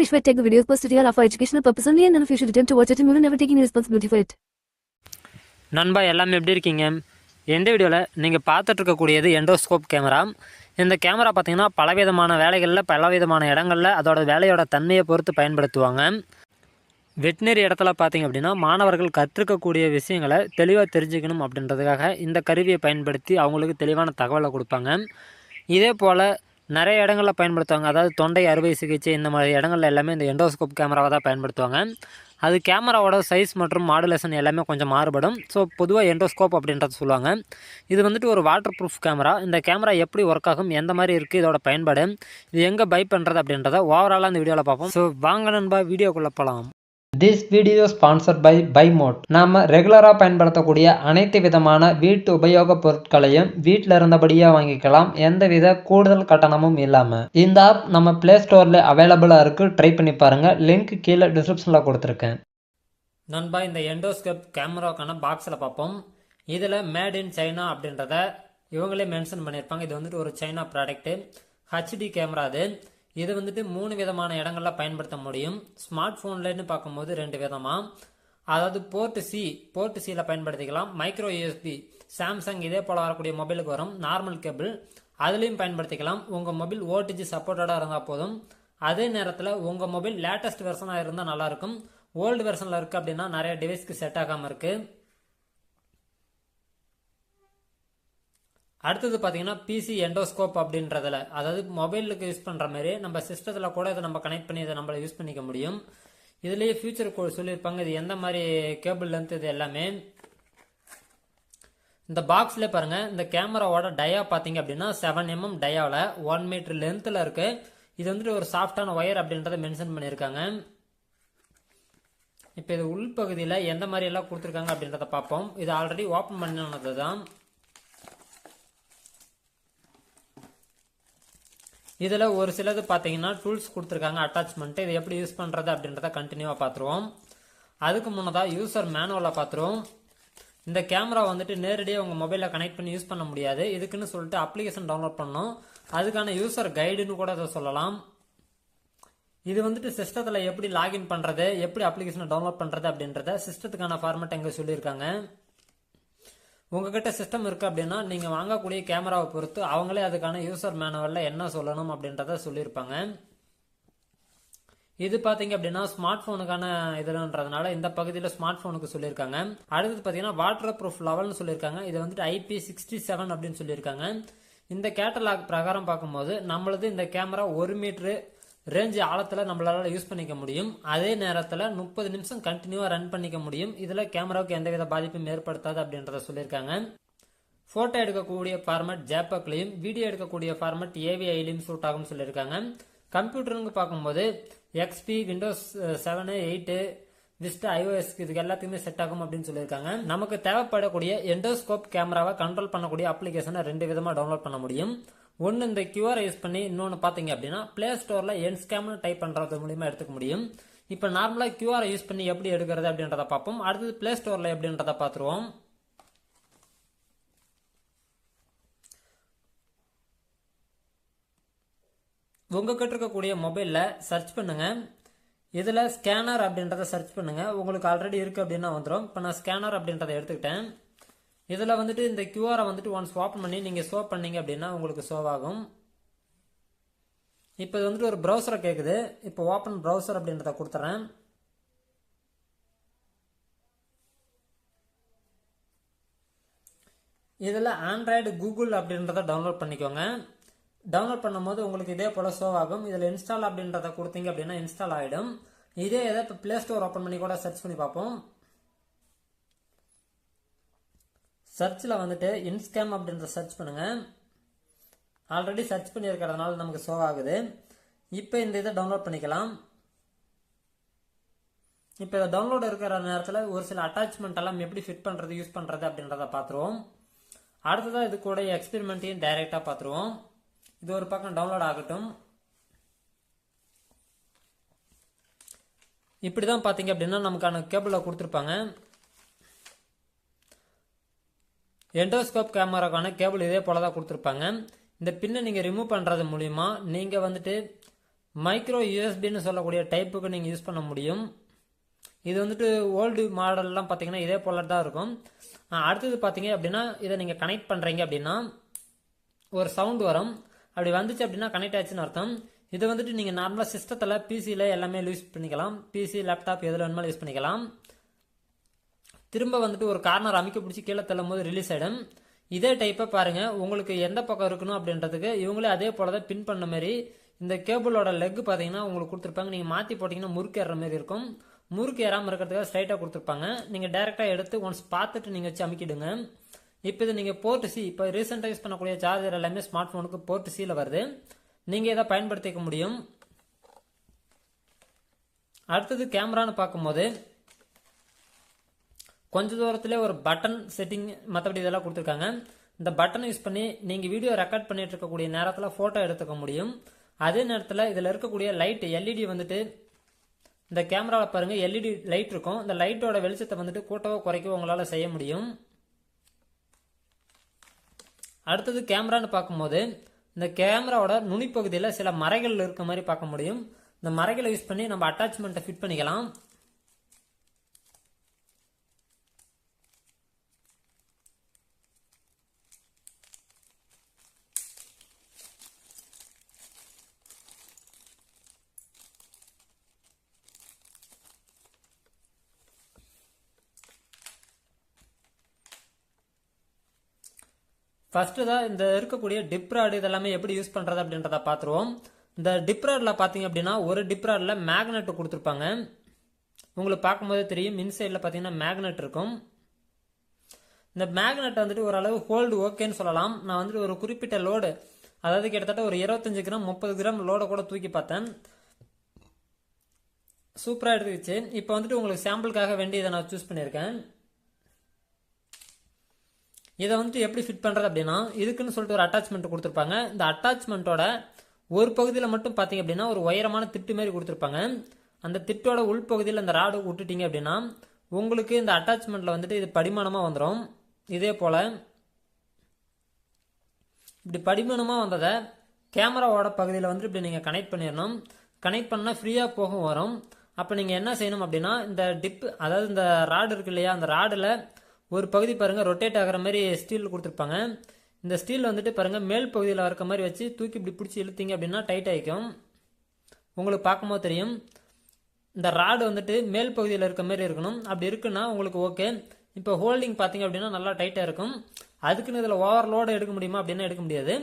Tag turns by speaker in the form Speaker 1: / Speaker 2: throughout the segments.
Speaker 1: Rishwet take the videos posted here. Are for educational purpose only and none of you should attempt to watch it and we will never take any responsibility for it.
Speaker 2: நண்பா எல்லாமே எப்படி இருக்கீங்க? எந்த வீடியோவில் நீங்கள் பார்த்துட்டு இருக்கக்கூடியது endoscope camera. இந்த கேமரா பார்த்தீங்கன்னா பலவிதமான வேலைகளில் பலவிதமான இடங்களில் அதோட வேலையோட தன்மையை பொறுத்து பயன்படுத்துவாங்க. வெட்டினரி இடத்துல பார்த்தீங்க அப்படின்னா மாணவர்கள் கற்றுக்கக்கூடிய விஷயங்களை தெளிவாக தெரிஞ்சுக்கணும் அப்படின்றதுக்காக இந்த கருவியை பயன்படுத்தி அவங்களுக்கு தெளிவான தகவலை கொடுப்பாங்க. இதே போல் நிறைய இடங்களில் பயன்படுத்துவாங்க. அதாவது தொண்டை அறுவை சிகிச்சை இந்த மாதிரி இடங்கள்ல எல்லாமே இந்த எண்டோஸ்கோப் கேமராவை தான் பயன்படுத்துவாங்க. அது கேமராவோட சைஸ் மற்றும் மாடுலேஷன் எல்லாமே கொஞ்சம் மாறுபடும். ஸோ பொதுவாக எண்டோஸ்கோப் அப்படின்றத சொல்லுவாங்க. இது வந்துட்டு ஒரு வாட்டர் ப்ரூஃப் கேமரா. இந்த கேமரா எப்படி ஒர்க் ஆகும் எந்த மாதிரி இருக்குது இதோட பயன்பாடு இது எங்கே பை பண்ணுறது அப்படின்றத ஓவராலாக இந்த வீடியோவில் பார்ப்போம். ஸோ வாங்க நண்பா வீடியோக்குள்ளே போகலாம்
Speaker 3: திஸ் வீடியோ ஸ்பான்சர் பை பைமோட் நாம் ரெகுலராக பயன்படுத்தக்கூடிய அனைத்து விதமான வீட்டு உபயோகப் பொருட்களையும் வீட்டில் இருந்தபடியே வாங்கிக்கலாம். எந்தவித கூடுதல் கட்டணமும் இல்லாமல் இந்த ஆப் நம்ம ப்ளே ஸ்டோரில் அவைலபிளாக இருக்குது ட்ரை பண்ணி பாருங்கள் லிங்க் கீழே டிஸ்கிரிப்ஷனில் கொடுத்துருக்கேன்.
Speaker 2: நண்பா இந்த எண்டோஸ்கோப் கேமராக்கான பாக்ஸில் பார்ப்போம். இதில் மேட் இன் சைனா அப்படின்றத இவங்களே மென்ஷன் பண்ணியிருப்பாங்க. இது வந்துட்டு ஒரு சைனா ப்ராடக்ட்டு ஹச்டி கேமரா அது. இது வந்துட்டு மூணு விதமான இடங்களில் பயன்படுத்த முடியும். ஸ்மார்ட் ஃபோன்லன்னு பார்க்கும்போது ரெண்டு விதமாக அதாவது போர்ட்டு சி போர்ட்டு சியில் பயன்படுத்திக்கலாம். மைக்ரோ யூஎஸ்பி சாம்சங் இதே போல் வரக்கூடிய மொபைலுக்கு வரும். நார்மல் கேபிள் அதுலேயும் பயன்படுத்திக்கலாம். உங்கள் மொபைல் ஓடிஜி சப்போர்ட்டடாக இருந்தால் போதும். அதே நேரத்தில் உங்கள் மொபைல் லேட்டஸ்ட் வெர்ஷனாக இருந்தால் நல்லாயிருக்கும் ஓல்டு வெர்ஷனில் இருக்குது அப்படின்னா நிறைய டிவைஸ்க்கு செட் ஆகாமல் இருக்குது அடுத்தது பார்த்தீங்கன்னா பிசி எண்டோஸ்கோப் அப்படின்றதுல. அதாவது மொபைலுக்கு யூஸ் பண்ணுற மாதிரி நம்ம சிஸ்டத்தில் கூட இதை நம்ம கனெக்ட் பண்ணி இதை நம்மள யூஸ் பண்ணிக்க முடியும். இதுலேயே ஃபியூச்சர் கோட் சொல்லியிருப்பாங்க இது எந்த மாதிரி கேபிள் லென்த் இது எல்லாமே. இந்த பாக்ஸ்ல பாருங்க இந்த கேமராவோட டயா பார்த்தீங்க அப்படின்னா செவன் எம்எம் டயாவில் ஒன் மீட்டர் லென்த்தில் இருக்கு. இது வந்துட்டு ஒரு சாஃப்டான ஒயர் அப்படின்றத மென்ஷன் பண்ணியிருக்காங்க. இப்போ இது உள்பகுதியில் எந்த மாதிரி எல்லாம் கொடுத்துருக்காங்க அப்படின்றத பார்ப்போம். இது ஆல்ரெடி ஓப்பன் பண்ணினது தான் இதில் ஒரு சிலது பார்த்தீங்கன்னா டூல்ஸ் கொடுத்துருக்காங்க அட்டாச்மெண்ட்டு இது எப்படி யூஸ் பண்ணுறது அப்படின்றத கண்டினியூவாக பார்த்துருவோம். அதுக்கு முன்னதாக யூசர் மேனுவலாக பார்த்துருவோம். இந்த கேமரா வந்துட்டு நேரடியாக உங்கள் மொபைலில் கனெக்ட் பண்ணி யூஸ் பண்ண முடியாது. இதுக்குன்னு சொல்லிட்டு அப்ளிகேஷன் டவுன்லோட் பண்ணோம் அதுக்கான யூசர் கைடுன்னு கூட அதை சொல்லலாம். இது வந்துட்டு சிஸ்டத்தில் எப்படி லாகின் பண்ணுறது எப்படி அப்ளிகேஷனை டவுன்லோட் பண்ணுறது அப்படின்றத சிஸ்டத்துக்கான ஃபார்மேட் எங்கே சொல்லியிருக்காங்க. உங்ககிட்ட சிஸ்டம் இருக்கு அப்படின்னா நீங்க வாங்கக்கூடிய கேமராவை பொறுத்து அவங்களே அதுக்கான யூசர் மேனுவல்ல என்ன சொல்லணும் அப்படின்றத சொல்லியிருப்பாங்க. இது பாத்தீங்க அப்படின்னா ஸ்மார்ட் போனுக்கான இதுன்றதுனால இந்த பகுதியில் ஸ்மார்ட் போனுக்கு சொல்லியிருக்காங்க. அடுத்தது பாத்தீங்கன்னா வாட்டர் ப்ரூஃப் லெவல்னு சொல்லியிருக்காங்க. இது வந்துட்டு ஐபி சிக்ஸ்டி செவன் அப்படின்னு சொல்லியிருக்காங்க. இந்த கேட்டலாக் பிரகாரம் பார்க்கும்போது நம்மளது இந்த கேமரா ஒரு மீட்ரு ரேஞ்ச் ஆழத்தில் நம்மளால யூஸ் பண்ணிக்க முடியும். அதே நேரத்தில் முப்பது நிமிஷம் கண்டினியூவாக ரன் பண்ணிக்க முடியும். இதில் கேமராவுக்கு எந்தவித பாதிப்பும் ஏற்படுத்தாது அப்படின்றத சொல்லியிருக்காங்க. ஃபோட்டோ எடுக்கக்கூடிய ஃபார்மேட் ஜேபக்லையும் வீடியோ எடுக்கக்கூடிய ஃபார்மேட் ஏவிஐலையும் சூட் ஆகும்னு சொல்லியிருக்காங்க. கம்ப்யூட்டருங்க பார்க்கும்போது XP Windows seven eight Vista ஐஓஎஸ்க்கு இதுக்கு எல்லாத்துக்குமே செட் ஆகும் அப்படின்னு சொல்லியிருக்காங்க. நமக்கு தேவைப்படக்கூடிய எண்டோஸ்கோப் கேமராவை கண்ட்ரோல் பண்ணக்கூடிய அப்ளிகேஷனை ரெண்டு விதமாக டவுன்லோட் பண்ண முடியும். ஒன்று இந்த கியூஆர் யூஸ் பண்ணி இன்னொன்று பார்த்தீங்க அப்படின்னா பிளே ஸ்டோரில் என் ஸ்கேம்னு டைப் பண்ணுறது மூலிமா எடுத்துக்க முடியும். இப்போ நார்மலாக கியூஆர் யூஸ் பண்ணி எப்படி எடுக்கிறது அப்படின்றத பார்ப்போம் அடுத்தது பிளே ஸ்டோரில் எப்படின்றத பார்த்துருவோம் உங்ககிட்ட இருக்கக்கூடிய மொபைலில் சர்ச் பண்ணுங்க. இதில் ஸ்கேனர் அப்படின்றத சர்ச் பண்ணுங்க. உங்களுக்கு ஆல்ரெடி இருக்குது அப்படின்னா வந்துடும் இப்போ நான் ஸ்கேனர் அப்படின்றத எடுத்துக்கிட்டேன். இதில் வந்துட்டு இந்த கியூஆரை வந்துட்டு ஒன்ஸ் ஓப்பன் பண்ணி நீங்கள் ஷோ பண்ணீங்க அப்படின்னா உங்களுக்கு ஷோ ஆகும். இப்போ இது வந்துட்டு ஒரு ப்ரௌசரை கேட்குது இப்போ ஓப்பன் ப்ரௌசர் அப்படின்றத கொடுத்துறேன். இதில் ஆண்ட்ராய்டு கூகுள் அப்படின்றத டவுன்லோட் பண்ணிக்கோங்க. டவுன்லோட் பண்ணும்போது உங்களுக்கு இதே போல் ஷோ ஆகும். இதில் இன்ஸ்டால் அப்படின்றத கொடுத்தீங்க அப்படின்னா இன்ஸ்டால் ஆகிடும் இதே இதை இப்போ ப்ளே ஸ்டோர் ஓப்பன் பண்ணி கூட சர்ச் பண்ணி பார்ப்போம். சர்ச்சில் வந்துட்டு இன்ஸ்கேம் அப்படின்ற சர்ச் பண்ணுங்க. ஆல்ரெடி சர்ச் பண்ணியிருக்கிறதுனால நமக்கு ஷோ ஆகுது. இப்போ இந்த இதை டவுன்லோட் பண்ணிக்கலாம். இப்போ இதை டவுன்லோட் இருக்கிற நேரத்தில் ஒரு சில அட்டாச்மெண்ட் எல்லாம் எப்படி ஃபிட் பண்ணுறது யூஸ் பண்ணுறது அப்படின்றத பார்த்துருவோம். அடுத்ததாக இது கூட எக்ஸ்பெரிமெண்ட்டையும் டைரெக்டாக பார்த்துருவோம். இது ஒரு பக்கம் டவுன்லோட் ஆகட்டும். இப்படி தான் பார்த்தீங்க அப்படின்னா நமக்கான கேபிளில் கொடுத்துருப்பாங்க. எண்டோஸ்கோப் கேமராக்கான கேபிள் இதே போல தான் கொடுத்துருப்பாங்க. இந்த பின்னை நீங்கள் ரிமூவ் பண்ணுறது மூலிமா நீங்கள் வந்துட்டு மைக்ரோ யூஎஸ்பின்னு சொல்லக்கூடிய டைப்புக்கு நீங்கள் யூஸ் பண்ண முடியும். இது வந்துட்டு ஓல்டு மாடல்லாம் பார்த்தீங்கன்னா இதே போல தான் இருக்கும். அடுத்தது பார்த்தீங்க அப்படின்னா இதை நீங்கள் கனெக்ட் பண்ணுறீங்க அப்படின்னா ஒரு சவுண்ட் வரும். அப்படி வந்துச்சு அப்படின்னா கனெக்ட் ஆச்சுன்னு அர்த்தம். இதை வந்துட்டு நீங்கள் நார்மலாக சிஸ்டத்தில் பிசியில் எல்லாமே யூஸ் பண்ணிக்கலாம். பிசி லேப்டாப் எதில் வேணுமாலும் யூஸ் பண்ணிக்கலாம். திரும்ப வந்துட்டு ஒரு கார்னர் அமைக்க பிடிச்சி கீழே தள்ளும் போது ரிலீஸ் ஆகிடும் இதே டைப்பை பாருங்க உங்களுக்கு எந்த பக்கம் இருக்கணும் அப்படின்றதுக்கு இவங்களே அதே போல் தான் பின் பண்ண மாதிரி இந்த கேபிளோட லெக் பார்த்தீங்கன்னா உங்களுக்கு கொடுத்துருப்பாங்க. நீங்கள் மாற்றி போட்டிங்கன்னா முறுக்கு ஏற மாதிரி இருக்கும். முறுக்கு ஏறாமல் இருக்கிறதுக்காக ஸ்ட்ரைட்டாக கொடுத்துருப்பாங்க. நீங்கள் டேரெக்டாக எடுத்து ஒன்ஸ் பார்த்துட்டு நீங்கள் வச்சு அமைக்கிடுங்க. இப்போ இது நீங்கள் போர்ட் சி இப்போ ரீசெண்டாக யூஸ் பண்ணக்கூடிய சார்ஜர் எல்லாமே ஸ்மார்ட் ஃபோனுக்கு போர்ட் சியில் வருது. நீங்கள் இதை பயன்படுத்திக்க முடியும். அடுத்தது கேமரான்னு பார்க்கும்போது கொஞ்ச தூரத்தில் ஒரு பட்டன் செட்டிங் மற்றபடி இதெல்லாம் கொடுத்துருக்காங்க. இந்த பட்டனை யூஸ் பண்ணி நீங்கள் வீடியோ ரெக்கார்ட் பண்ணிட்டு இருக்கக்கூடிய நேரத்தில் ஃபோட்டோ எடுத்துக்க முடியும். அதே நேரத்தில் இதில் இருக்கக்கூடிய லைட் எல்இடி வந்துட்டு இந்த கேமராவில் பாருங்க எல்இடி லைட் இருக்கும். இந்த லைட்டோட வெளிச்சத்தை வந்துட்டு கூட்டவோ குறைக்கவோ உங்களால் செய்ய முடியும். அடுத்தது கேமரான்னு பார்க்கும்போது இந்த கேமராவோட நுனிப்பகுதியில் சில மறைகள் இருக்க மாதிரி பார்க்க முடியும். இந்த மறைகளை யூஸ் பண்ணி நம்ம அட்டாச்மெண்ட்டை ஃபிட் பண்ணிக்கலாம். ஃபர்ஸ்ட் தான் இந்த இருக்கக்கூடிய டிப்ராடு இதெல்லாமே எப்படி யூஸ் பண்றது அப்படின்றத பார்த்துருவோம். இந்த டிப்ராடில் பார்த்தீங்க அப்படின்னா ஒரு டிப்ராடில் மேக்னெட் கொடுத்துருப்பாங்க. உங்களுக்கு பார்க்கும்போது தெரியும் இன்சைடில் பார்த்தீங்கன்னா மேக்னெட் இருக்கும். இந்த மேக்னெட் வந்துட்டு ஓரளவு ஹோல்டு ஓகேன்னு சொல்லலாம். நான் வந்துட்டு ஒரு குறிப்பிட்ட லோடு அதாவது கிட்டத்தட்ட ஒரு இருபத்தஞ்சு கிராம் முப்பது கிராம் லோடை கூட தூக்கி பார்த்தேன். சூப்பராக எடுத்துக்கிச்சு. இப்போ வந்துட்டு உங்களுக்கு சாம்பிளுக்காக வேண்டி இதை நான் சூஸ் பண்ணியிருக்கேன். இதை வந்துட்டு எப்படி ஃபிட் பண்ணுறது அப்படின்னா இதுக்குன்னு சொல்லிட்டு ஒரு அட்டாச்மெண்ட் கொடுத்துருப்பாங்க. இந்த அட்டாச்மெண்ட்டோட ஒரு பகுதியில் மட்டும் பார்த்தீங்க அப்படின்னா ஒரு உயரமான திட்டு மாதிரி கொடுத்துருப்பாங்க. அந்த திட்டோட உள்பகுதியில் அந்த ராடு விட்டுட்டீங்க அப்படின்னா உங்களுக்கு இந்த அட்டாச்மெண்ட்டில் வந்துட்டு இது படிமானமாக வந்துடும் இதே போல் இப்படி படிமானமாக வந்ததை கேமராவோட பகுதியில் வந்துட்டு இப்படி நீங்கள் கனெக்ட் பண்ணிடணும். கனெக்ட் பண்ணால் ஃப்ரீயாக போகும் வரும். அப்போ நீங்கள் என்ன செய்யணும் அப்படின்னா இந்த டிப் அதாவது இந்த ராடு இருக்கு இல்லையா அந்த ராடில் ஒரு பகுதி பாருங்கள் ரொட்டேட் ஆகிற மாதிரி ஸ்டீல் கொடுத்துருப்பாங்க. இந்த ஸ்டீல் வந்துட்டு பாருங்கள் மேல் பகுதியில் இருக்க மாதிரி வச்சு தூக்கி இப்படி பிடிச்சி இழுத்தீங்க அப்படின்னா டைட் ஆகிக்கும் உங்களுக்கு பார்க்கும்போது தெரியும். இந்த ராடு வந்துட்டு மேல் பகுதியில் இருக்க மாதிரி இருக்கணும். அப்படி இருக்குன்னா உங்களுக்கு ஓகே இப்போ ஹோல்டிங் பார்த்தீங்க அப்படின்னா நல்லா டைட்டாக இருக்கும். அதுக்குன்னு இதில் ஓவர் லோடு எடுக்க முடியுமா அப்படின்னா எடுக்க முடியாது.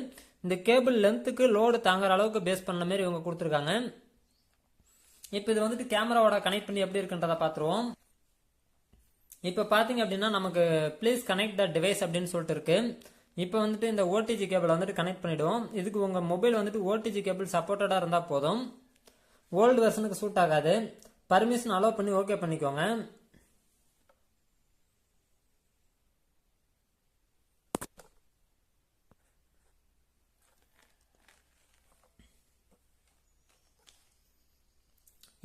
Speaker 2: இந்த கேபிள் லென்த்துக்கு லோடு தாங்குற அளவுக்கு பேஸ் பண்ண மாதிரி இவங்க கொடுத்துருக்காங்க. இப்போ இது வந்துட்டு கேமராவோட கனெக்ட் பண்ணி எப்படி இருக்குன்றதை பார்த்துருவோம். இப்போ பார்த்தீங்க அப்படின்னா நமக்கு ப்ளீஸ் கனெக்ட் த டிவைஸ் அப்படின்னு சொல்லிட்டு இருக்கு. இப்போ வந்துட்டு இந்த ஓடிஜி கேபிள் வந்துட்டு கனெக்ட் பண்ணிவிடுவோம் இதுக்கு உங்கள் மொபைல் வந்துட்டு ஓடிஜி கேபிள் சப்போர்ட்டடாக இருந்தால் போதும். ஓல்டு வெர்ஷனுக்கு சூட் ஆகாது. பர்மிஷன் அலோவ் பண்ணி ஓகே பண்ணிக்கோங்க.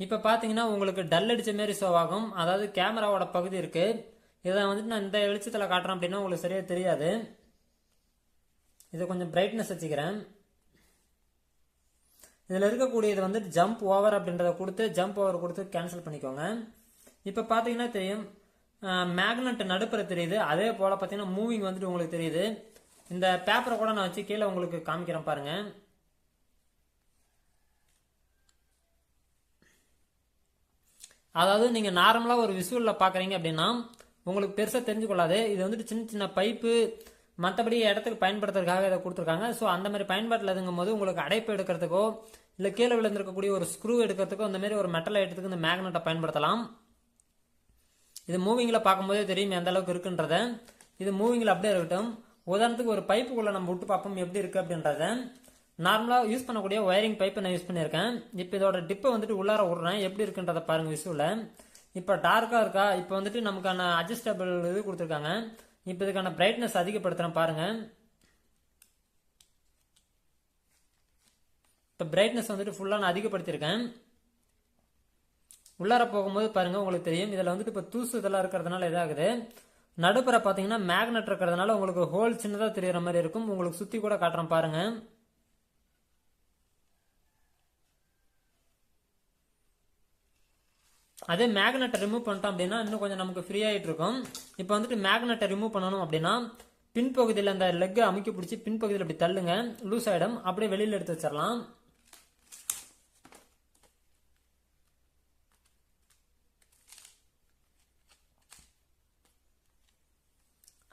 Speaker 2: இப்போ பார்த்தீங்கன்னா உங்களுக்கு டல் அடிச்ச மாதிரி ஷோ ஆகும். அதாவது கேமராவோட பகுதி இருக்கு. இதை வந்துட்டு நான் இந்த வெளிச்சத்தில் காட்டுறேன் அப்படின்னா உங்களுக்கு சரியாக தெரியாது. இதை கொஞ்சம் பிரைட்னஸ் வச்சுக்கிறேன். இதில் இருக்கக்கூடியது வந்துட்டு ஜம்ப் ஓவர் அப்படின்றத கொடுத்து ஜம்ப் ஓவர் கொடுத்து கேன்சல் பண்ணிக்கோங்க. இப்போ பார்த்தீங்கன்னா தெரியும் மேக்னெட் நடுப்புற தெரியுது. அதே போல் பார்த்தீங்கன்னா மூவிங் வந்துட்டு உங்களுக்கு தெரியுது. இந்த பேப்பரை கூட நான் வச்சு கீழே உங்களுக்கு காமிக்கிறேன் பாருங்க. அதாவது நீங்கள் நார்மலாக ஒரு விசுவலில் பார்க்குறீங்க அப்படின்னா உங்களுக்கு பெருசாக தெரிஞ்சு கொள்ளாது இது வந்துட்டு சின்ன சின்ன பைப்பு மற்றபடி இடத்துக்கு பயன்படுத்துறதுக்காக இதை கொடுத்துருக்காங்க. ஸோ அந்த மாதிரி பயன்பாட்டில் இதுங்கும் போது உங்களுக்கு அடைப்பு எடுக்கிறதுக்கோ இல்லை கீழே விழுந்திருக்கக்கூடிய ஒரு ஸ்க்ரூ எடுக்கிறதுக்கோ அந்த மாதிரி ஒரு மெட்டல் ஐட்டத்துக்கு இந்த மேக்னெட்டை பயன்படுத்தலாம். இது மூவிங்கில் பார்க்கும்போதே தெரியும் எந்த அளவுக்கு இருக்குன்றத. இது மூவிங்கில் அப்படியே இருக்கட்டும். உதாரணத்துக்கு ஒரு பைப்புக்குள்ளே நம்ம விட்டு பார்ப்போம் எப்படி இருக்குது அப்படின்றத. நார்மலாக யூஸ் பண்ணக்கூடிய ஒயரிங் பைப்பை நான் யூஸ் பண்ணியிருக்கேன். இப்போ இதோட டிப்பை வந்துட்டு உள்ளார விட்றேன். எப்படி இருக்குன்றத பாருங்க விசுவில் இப்போ டார்க்காக இருக்கா? இப்போ வந்துட்டு நமக்கான அட்ஜஸ்டபிள் இது கொடுத்துருக்காங்க. இப்போ இதுக்கான பிரைட்னஸ் அதிகப்படுத்துகிறேன் பாருங்க. இப்போ பிரைட்னஸ் வந்துட்டு ஃபுல்லாக நான் அதிகப்படுத்தியிருக்கேன். உள்ளார போகும்போது பாருங்கள் உங்களுக்கு தெரியும். இதில் வந்துட்டு இப்போ தூசு இதெல்லாம் இருக்கிறதுனால இதாகுது. நடுப்புற பார்த்தீங்கன்னா மேக்னெட் இருக்கிறதுனால உங்களுக்கு ஹோல் சின்னதாக தெரியுற மாதிரி இருக்கும். உங்களுக்கு சுற்றி கூட காட்டுறேன் பாருங்கள் அதே மேக்னெட்டை ரிமூவ் பண்ணிட்டோம் அப்படின்னா இன்னும் கொஞ்சம் நமக்கு ஃப்ரீ ஆகிட்டு இருக்கும் இப்போ வந்துட்டு மேக்னெட்டை ரிமூவ் பண்ணணும் அப்படின்னா பின்பகுதியில் அந்த லெக்கை அமுக்கி பிடிச்சி பின்பகுதியில் அப்படி தள்ளுங்க. லூஸ் ஆகிடும் அப்படியே வெளியில் எடுத்து வச்சிடலாம்.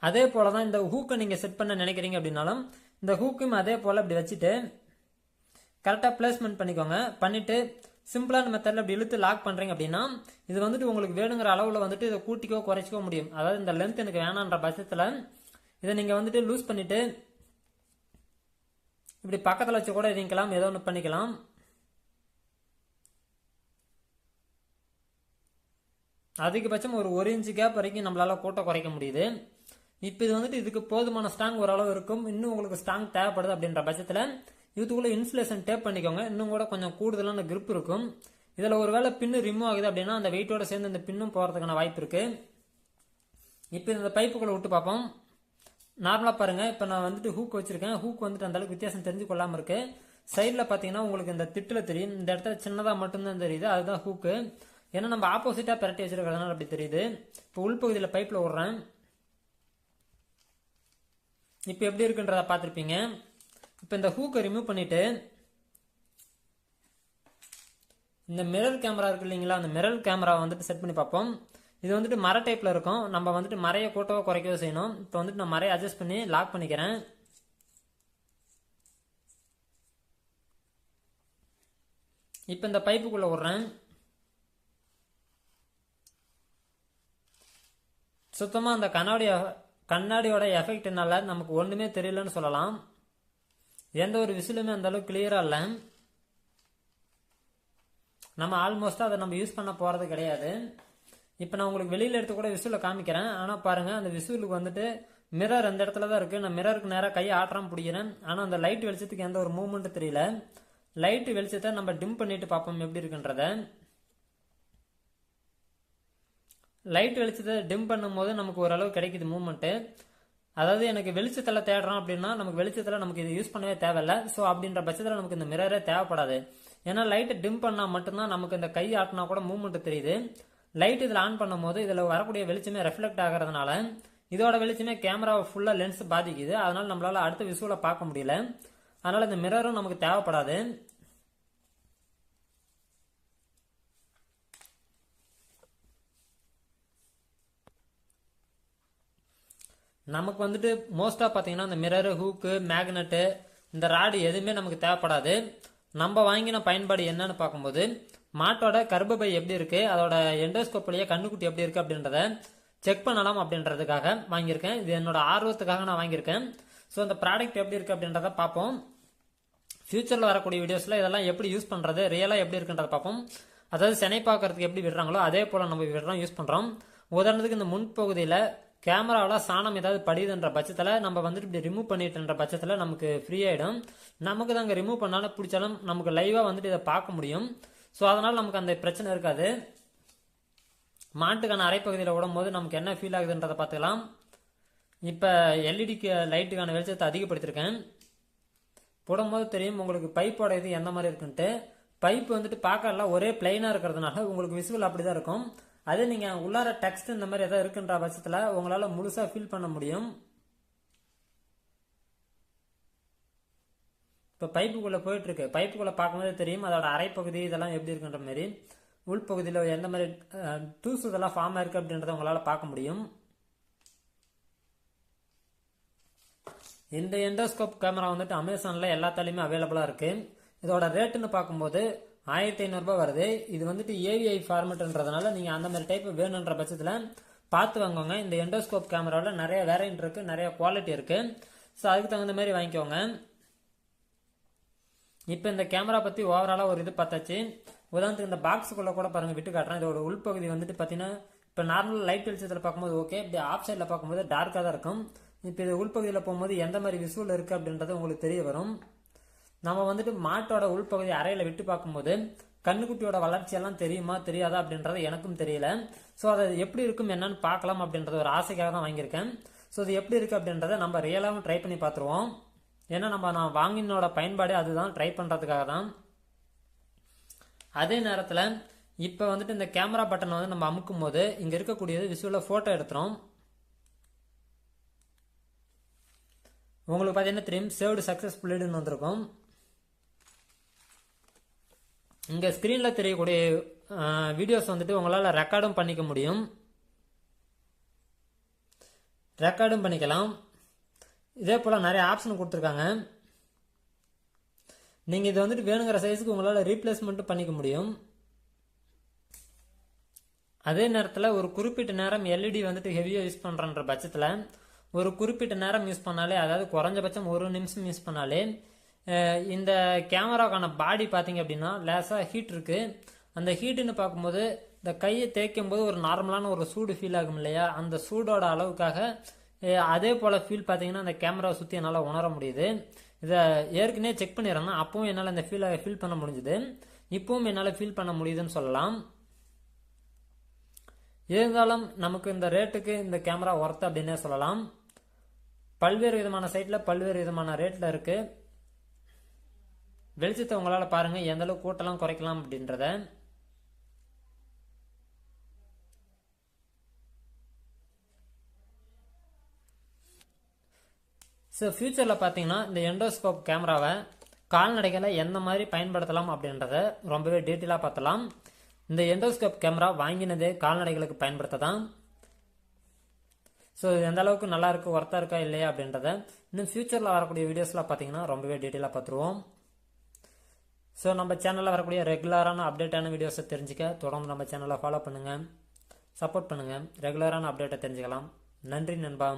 Speaker 2: அதே போல தான் இந்த ஹூக்கை நீங்கள் செட் பண்ண நினைக்கிறீங்க அப்படின்னாலும் இந்த ஹூக்கையும் அதே போல் இப்படி வச்சுட்டு கரெக்டாக பிளேஸ்மெண்ட் பண்ணிக்கோங்க. பண்ணிவிட்டு சிம்பிளான மெத்தடில் அப்படி இழுத்து லாக் பண்ணுறீங்க அப்படின்னா இது வந்துட்டு உங்களுக்கு வேணுங்கிற அளவில் வந்துட்டு இதை கூட்டிக்கோ குறைச்சிக்கோ முடியும். அதாவது இந்த லென்த் எனக்கு வேணான்ற பட்சத்தில் இதை நீங்கள் வந்துட்டு லூஸ் பண்ணிவிட்டு இப்படி பக்கத்தில் வச்சு கூட இறங்கிக்கலாம் ஏதோ ஒன்று பண்ணிக்கலாம். அதிகபட்சம் ஒரு ஒரு இன்ச்சு கேப் வரைக்கும் நம்மளால் கூட்ட குறைக்க முடியுது. இப்போ இது வந்துட்டு இதுக்கு போதுமான ஸ்ட்ராங் ஓரளவு இருக்கும். இன்னும் உங்களுக்கு ஸ்ட்ராங் தேவைப்படுது அப்படின்ற பட்சத்தில் இதுக்குள்ளே இன்சுலேஷன் டேப் பண்ணிக்கோங்க. இன்னும் கூட கொஞ்சம் கூடுதலான கிரிப் இருக்கும். இதில் ஒரு வேளை பின்னு ரிமூவ் ஆகுது அப்படின்னா அந்த வெயிட்டோட சேர்ந்து இந்த பின்னும் போகிறதுக்கான வாய்ப்பு இருக்குது இப்போ இந்த பைப்புக்குள்ளே விட்டு பார்ப்போம். நார்மலாக பாருங்கள் இப்போ நான் வந்துட்டு ஹூக் வச்சுருக்கேன். ஹூக் வந்துட்டு அந்தளவுக்கு வித்தியாசம் தெரிஞ்சு கொள்ளாமல் இருக்குது சைடில் பார்த்தீங்கன்னா உங்களுக்கு இந்த திட்டில் தெரியும். இந்த இடத்துல சின்னதாக மட்டும்தான் தெரியுது. அதுதான் ஹூக்கு ஏன்னா நம்ம ஆப்போசிட்டாக பிரட்டி வச்சுருக்கிறதுனால அப்படி தெரியுது. இப்போ உள்பகுதியில் பைப்பில் விடுறேன். இப்போ எப்படி இருக்குன்றதை பார்த்துருப்பீங்க. இப்போ இந்த ஹூக்கை ரிமூவ் பண்ணிட்டு இந்த மிரர் கேமரா இருக்கு இல்லைங்களா அந்த மிரர் கேமரா வந்துட்டு செட் பண்ணி பார்ப்போம். இது வந்துட்டு மர டைப்பில் இருக்கும். நம்ம வந்துட்டு மறைய கூட்டவோ குறைக்கவோ செய்யணும். இப்போ வந்துட்டு நான் மறைய அட்ஜஸ்ட் பண்ணி லாக் பண்ணிக்கிறேன். இப்போ இந்த பைப்புக்குள்ளே விட்றேன். சுத்தமாக அந்த கண்ணாடி கண்ணாடியோட எஃபெக்ட்னால நமக்கு ஒன்றுமே தெரியலன்னு சொல்லலாம். எந்த ஒரு விசிலுமே அந்த அளவுக்கு கிளியராக இல்லை. நம்ம ஆல்மோஸ்ட்டாக அதை நம்ம யூஸ் பண்ண போகிறது கிடையாது. இப்போ நான் உங்களுக்கு வெளியில் எடுத்து கூட விசுவில் காமிக்கிறேன். ஆனால் பாருங்கள் அந்த விசுவலுக்கு வந்துட்டு மிரர் அந்த இடத்துல தான் இருக்குது நான் மிரருக்கு நேராக கையை ஆட்டுறாம பிடிக்கிறேன். ஆனால் அந்த லைட் வெளிச்சத்துக்கு எந்த ஒரு மூவ்மெண்ட்டும் தெரியல. லைட் வெளிச்சத்தை நம்ம டிம் பண்ணிட்டு பார்ப்போம் எப்படி இருக்குன்றத. லைட் வெளிச்சத்தை டிம் பண்ணும்போது நமக்கு ஓரளவு கிடைக்குது மூவ்மெண்ட்டு அதாவது எனக்கு வெளிச்சத்தில் தேடுறோம் அப்படின்னா நமக்கு வெளிச்சத்தில் நமக்கு இது யூஸ் பண்ணவே தேவையில்ல. ஸோ அப்படின்ற பட்சத்தில் நமக்கு இந்த மிரரே தேவைப்படாது. ஏன்னா லைட்டை டிம் பண்ணால் மட்டும்தான் நமக்கு இந்த கை ஆட்டினா கூட மூவ்மெண்ட் தெரியுது. லைட் இதில் ஆன் பண்ணும்போது இதில் வரக்கூடிய வெளிச்சமே ரெஃப்ளெக்ட் ஆகிறதுனால இதோட வெளிச்சமே கேமராவை ஃபுல்லாக லென்ஸ் பாதிக்குது. அதனால நம்மளால அடுத்த விசுவலை பார்க்க முடியல. அதனால இந்த மிரரும் நமக்கு தேவைப்படாது. நமக்கு வந்துட்டு மோஸ்ட்டாக பார்த்தீங்கன்னா இந்த மிரரு ஹூக்கு மேக்னெட்டு இந்த ராடு எதுவுமே நமக்கு தேவைப்படாது. நம்ம வாங்கின பயன்பாடு என்னன்னு பார்க்கும்போது மாட்டோட கர்ப்பப்பை எப்படி இருக்குது அதோட எண்டோஸ்கோப்லேயே கண்ணுக்குட்டி எப்படி இருக்குது அப்படின்றத செக் பண்ணலாம் அப்படின்றதுக்காக வாங்கியிருக்கேன். இது என்னோட ஆர்வத்துக்காக நான் வாங்கியிருக்கேன். ஸோ அந்த ப்ராடக்ட் எப்படி இருக்குது அப்படின்றத பார்ப்போம். ஃபியூச்சரில் வரக்கூடிய வீடியோஸில் இதெல்லாம் எப்படி யூஸ் பண்ணுறது ரியலாக எப்படி இருக்குன்றத பார்ப்போம். அதாவது செனை பார்க்கறதுக்கு எப்படி விடுறாங்களோ அதே போல் நம்ம விடுறோம் யூஸ் பண்ணுறோம் உதாரணத்துக்கு இந்த முன்பகுதியில் கேமராவில் சாணம் ஏதாவது படியுதுன்ற பட்சத்தில் நம்ம வந்துட்டு இப்படி ரிமூவ் பண்ணிட்டுன்ற பட்சத்தில் நமக்கு ஃப்ரீ ஆகிடும் நமக்கு தான் அங்கே ரிமூவ் பண்ணாலும் பிடிச்சாலும் நமக்கு லைவாக வந்துட்டு இதை பார்க்க முடியும். ஸோ அதனால் நமக்கு அந்த பிரச்சனை இருக்காது. மாட்டுக்கான அரைப்பகுதியில் விடும்போது நமக்கு என்ன ஃபீல் ஆகுதுன்றதை பார்த்துக்கலாம். இப்போ எல்இடிக்கு லைட்டுக்கான வெளிச்சத்தை அதிகப்படுத்தியிருக்கேன். போடும்போது தெரியும் உங்களுக்கு பைப்போட இது எந்த மாதிரி இருக்குன்ட்டு. பைப் வந்துட்டு பார்க்கலாம் ஒரே பிளைனாக இருக்கிறதுனால உங்களுக்கு விசுவல் அப்படி தான் இருக்கும். அதே நீங்கள் உள்ளார டெக்ஸ்ட் இந்த மாதிரி எதாவது இருக்குன்ற பட்சத்தில் உங்களால் முழுசாக ஃபீல் பண்ண முடியும். இப்போ பைப்புக்குள்ளே போயிட்டுருக்கு பைப்புக்குள்ளே பார்க்கும்போது தெரியும். அதோட அரைப்பகுதி இதெல்லாம் எப்படி இருக்குன்ற மாதிரி. உள்பகுதியில் எந்த மாதிரி டூஸ் இதெல்லாம் ஃபார்ம் ஆயிருக்கு அப்படின்றத உங்களால் பார்க்க முடியும். இந்த எண்டோஸ்கோப் கேமரா வந்துட்டு அமேசானில் எல்லாத்தாலையுமே அவைலபிளாக இருக்குது இதோட ரேட்டுன்னு பார்க்கும்போது ஆயிரத்தி ஐநூறுரூபா வருது. இது வந்துட்டு ஏவிஐ ஃபார்மெட்ன்றதுனால நீங்கள் அந்த மாதிரி டைப் வேணுன்ற பட்சத்தில் பார்த்து வாங்குவாங்க இந்த எண்டோஸ்கோப் கேமராவில் நிறைய வேரியன்ட் இருக்குது நிறைய குவாலிட்டி இருக்குது ஸோ அதுக்கு தகுந்த மாதிரி வாங்கிக்கோங்க. இப்போ இந்த கேமரா பற்றி ஓவராலாக ஒரு இது பார்த்தாச்சு. உதாரணத்துக்கு இந்த பாக்ஸுக்குள்ளே கூட பாருங்கள் விட்டு காட்டுறேன். இதோட உள்பகுதி வந்துட்டு பார்த்தீங்கன்னா இப்போ நார்மல் லைட் வெளிச்சத்தில் பார்க்கும்போது ஓகே இப்படி ஆஃப் சைடில் பார்க்கும்போது டார்க்காக தான் இருக்கும். இப்போ இது உள்பகுதியில் போகும்போது எந்த மாதிரி விசுவல் இருக்குது அப்படின்றது உங்களுக்கு தெரிய வரும். நம்ம வந்துட்டு மாட்டோட உள்பகுதி அறையில் விட்டு பார்க்கும்போது கண்ணுக்குட்டியோட வளர்ச்சியெல்லாம் தெரியுமா தெரியாதா அப்படின்றது எனக்கும் தெரியல. ஸோ அதை எப்படி இருக்கும் என்னன்னு பார்க்கலாம் அப்படின்றது ஒரு ஆசைக்காக தான் வாங்கியிருக்கேன். ஸோ இது எப்படி இருக்குது அப்படின்றத நம்ம ரியலாகவும் ட்ரை பண்ணி பார்த்துருவோம். ஏன்னா நம்ம நான் வாங்கினோட பயன்பாடு அதுதான் ட்ரை பண்ணுறதுக்காக தான். அதே நேரத்தில் இப்போ வந்துட்டு இந்த கேமரா பட்டனை வந்து நம்ம அமுக்கும் போது இங்கே இருக்கக்கூடியது விசுவலாக ஃபோட்டோ எடுத்துரும். உங்களுக்கு பார்த்தீங்கன்னா தெரியும் சேவ்டு சக்ஸஸ்ஃபுல்லுன்னு வந்திருக்கும் இங்கே ஸ்க்ரீனில் தெரியக்கூடிய வீடியோஸ் வந்துட்டு உங்களால் ரெக்கார்டும் பண்ணிக்க முடியும். ரெக்கார்டும் பண்ணிக்கலாம். இதே போல் நிறைய ஆப்ஷன் கொடுத்துருக்காங்க. நீங்கள் இது வந்துட்டு வேணுங்கிற சைஸுக்கு உங்களால் ரீப்ளேஸ்மெண்ட்டும் பண்ணிக்க முடியும். அதே நேரத்தில் ஒரு குறிப்பிட்ட நேரம் எல்இடி வந்துட்டு ஹெவியாக யூஸ் பண்ணுறன்ற பட்சத்தில் ஒரு குறிப்பிட்ட நேரம் யூஸ் பண்ணாலே அதாவது குறைஞ்சபட்சம் ஒரு நிமிஷம் யூஸ் பண்ணாலே இந்த கேமராக்கான பாடி பார்த்தீங்க அப்படின்னா லேசாக ஹீட் இருக்குது அந்த ஹீட்டுன்னு பார்க்கும்போது இந்த கையை தேய்க்கும் போது ஒரு நார்மலான ஒரு சூடு ஃபீல் ஆகும் இல்லையா? அந்த சூடோட அளவுக்காக அதே போல் ஃபீல் பார்த்தீங்கன்னா அந்த கேமராவை சுற்றி என்னால் உணர முடியுது. இதை ஏற்கனவே செக் பண்ணிடுறேன்னா அப்பவும் என்னால் இந்த ஃபீலை ஃபீல் பண்ண முடிஞ்சுது. இப்பவும் என்னால் ஃபீல் பண்ண முடியுதுன்னு சொல்லலாம். இருந்தாலும் நமக்கு இந்த ரேட்டுக்கு இந்த கேமரா ஒர்த்து அப்படின்னே சொல்லலாம். பல்வேறு விதமான சைட்டில் பல்வேறு விதமான ரேட்டில் இருக்குது வெளிச்சத்தை உங்களால் பாருங்கள் எந்த அளவுக்கு கூட்டலாம் குறைக்கலாம் அப்படின்றத. ஸோ ஃப்யூச்சரில் பார்த்தீங்கன்னா இந்த எண்டோஸ்கோப் கேமராவை கால்நடைகளை எந்த மாதிரி பயன்படுத்தலாம் அப்படின்றத ரொம்பவே டீட்டெயிலாக பார்த்தலாம். இந்த எண்டோஸ்கோப் கேமரா வாங்கினதே கால்நடைகளுக்கு பயன்படுத்த தான் ஸோ இது எந்த அளவுக்கு நல்லா இருக்கு ஒர்த்தாக இருக்கா இல்லையா அப்படின்றத இன்னும் ஃபியூச்சரில் வரக்கூடிய வீடியோஸ்லாம் பார்த்தீங்கன்னா ரொம்பவே டீட்டெயிலாக பார்த்துருவோம். ஸோ நம்ம சேனலில் வரக்கூடிய ரெகுலரான அப்டேட்டான வீடியோஸை தெரிஞ்சுக்க தொடர்ந்து நம்ம சேனலை ஃபாலோ பண்ணுங்கள் சப்போர்ட் பண்ணுங்கள் ரெகுலரான அப்டேட்டை தெரிஞ்சுக்கலாம். நன்றி நண்பா.